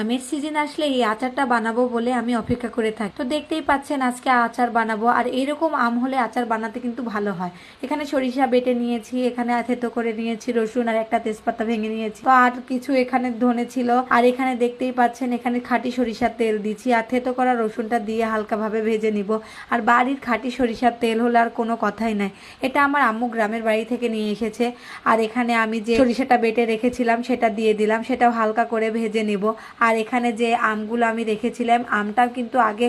আমের সিজন আসলে এই আচারটা বানাবো বলে আমি অপেক্ষা করে থাকি। তো দেখতেই পাচ্ছেন আজকে আচার বানাবো, আর এরকম আম হলে আচার বানাতে কিন্তু ভালো হয়। এখানে সরিষা বেটে নিয়েছি, এখানে থেতো করে নিয়েছি, রসুন আর একটা তেজপাতা ভেঙে নিয়েছি। তো আর কিছু এখানে ধনে ছিল, আর এখানে দেখতেই পাচ্ছেন এখানে খাঁটি সরিষার তেল দিচ্ছি, আর থেতো করা রসুনটা দিয়ে হালকাভাবে ভেজে নিব। আর বাড়ির খাঁটি সরিষার তেল হলে আর কোনো কথাই নাই। এটা আমার আম্মু গ্রামের বাড়ি থেকে নিয়ে এসেছে, আর এখানে আমি যে সরিষাটা বেটে রেখেছিলাম সেটা দিয়ে দিলাম, সেটাও হালকা করে ভেজে নেব। আর এখানে যে আমগুলো আমি রেখেছিলাম আমটাও কিন্তু আগে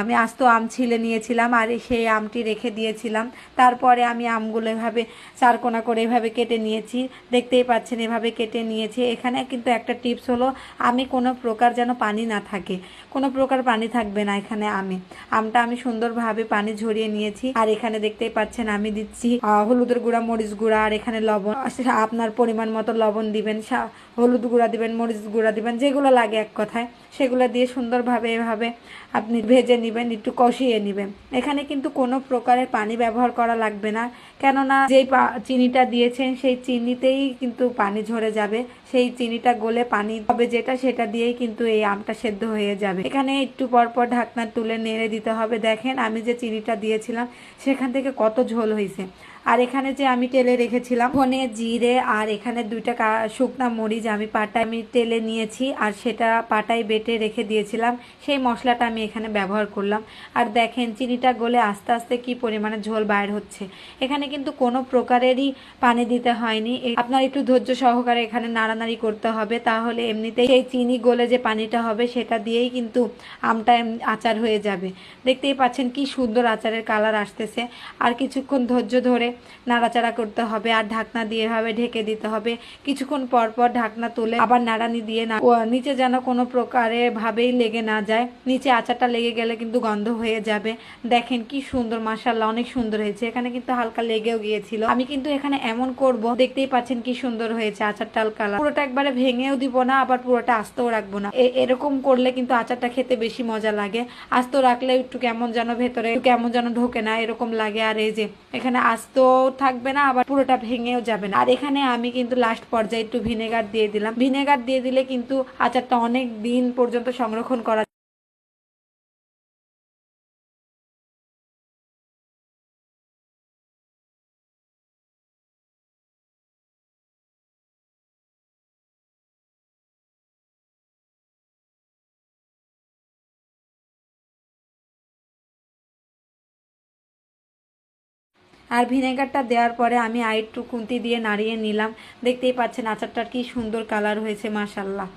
আমি আস্ত আম ছিলে নিয়েছিলাম আর সেই আমটি রেখে দিয়েছিলাম। তারপরে আমি আমগুলো এভাবে চারকোনা করে এভাবে কেটে নিয়েছি। দেখতেই পাচ্ছেন, এভাবে কেটে নিয়েছি। এখানে কিন্তু একটা টিপস হলো, আমি কোনো প্রকার যেন পানি না থাকে। কোনো প্রকার পানি থাকবে না এখানে আমি। আমটা আমি সুন্দরভাবে পানি ঝরিয়ে নিয়েছি। আর এখানে দেখতেই পাচ্ছেন, আমি দিচ্ছি হলুদের গুঁড়া, মরিচ গুঁড়া, আর এখানে লবণ। আপনার পরিমাণ মতো লবণ দিবেন হলুদ গুঁড়া দিবেন, মরিচ গুঁড়া দিবেন, যেগুলো লাগে এক কথায়। সেগুলো দিয়ে সুন্দরভাবে এভাবে আপনি ভেজে নেবেন একটু কষিয়ে নেবেন। এখানে কিন্তু কোনো প্রকারের পানি ব্যবহার করা লাগবে না। কেননা যেই চিনিটা দিয়েছেন সেই চিনিতেই কিন্তু পানি ঝরে যাবে। সেই চিনিটা গলে পানি হবে যেটা, সেটা দিয়েই কিন্তু এই আমটা সেদ্ধ হয়ে যাবে। এখানে একটু পর পর ঢাকনা তুলে নেড়ে দিতে হবে। দেখেন, আমি যে চিনিটা দিয়েছিলাম, সেখান থেকে কত ঝোল হয়েছে আর এখানে যে আমি তেলে রেখেছিলাম, ধনে, জিরে আর এখানে দুইটা শুকনা মরিচ আমি পাটা, আমি তেলে নিয়েছি আর সেটা পাটায় বেটে রেখে দিয়েছিলাম। সেই মশলাটা আমি এখানে ব্যবহার করলাম। আর দেখেন, চিনিটা গলে আস্তে আস্তে কি পরিমাণে ঝোল বাইর হচ্ছে। এখানে কিন্তু কোনো প্রকারেরই পানি দিতে হয়নি। আপনার একটু ধৈর্য সহকারে এখানে নাড়ানাড়ি করতে হবে, তাহলে এমনিতেই সেই চিনি গলে যে পানিটা হবে সেটা দিয়েই কিন্তু আমটা আচার হয়ে যাবে। দেখতেই পাচ্ছেন কি সুন্দর আচারের কালার আসতেছে। আর কিছুক্ষণ ধৈর্য ধরে নাড়াচাড়া করতে হবে, আর ঢাকনা দিয়ে এভাবে ঢেকে দিতে হবে। কিছুক্ষণ পর পর ঢাকনা তুলে আবার নাড়ানি দিয়ে না নিচে যেন কোনো প্রকারে ভাবেই লেগে না যায়। নিচে আচারটা লেগে গেলে কিন্তু গন্ধ হয়ে যাবে। দেখেন কি সুন্দর মাসাল্লাহ অনেক সুন্দর হয়েছে। এখানে কিন্তু হালকা লেগেও গিয়েছিল। আমি কিন্তু এখানে এমন করব, দেখতেই পাচ্ছেন কি সুন্দর হয়েছে আচারটাল কালার পুরোটা একবারে ভেঙেও দিব না, আবার পুরোটা আস্তেও রাখব না। এরকম করলে কিন্তু আচারটা খেতে বেশি মজা লাগে। আস্ত রাখলে একটু কেমন যেন ভেতরে কেমন যেন ঢোকে না, এরকম লাগে। আর এই যে, এখানে আস্ত থাকবে না, আবার পুরোটা ভেঙেও যাবে না। আর এখানে আমি কিন্তু লাস্ট পর্যায়ে একটু ভিনেগার দিয়ে দিলাম। ভিনেগার দিয়ে দিলে কিন্তু আচারটা অনেক দিন পর্যন্ত সংরক্ষণ করা আর ভিনেগারটা দেওয়ার পরে আমি আরেকটু কুন্তি দিয়ে নাড়িয়ে নিলাম। দেখতেই পাচ্ছেন আচারটার কি সুন্দর কালার হয়েছে মাসাল্লাহ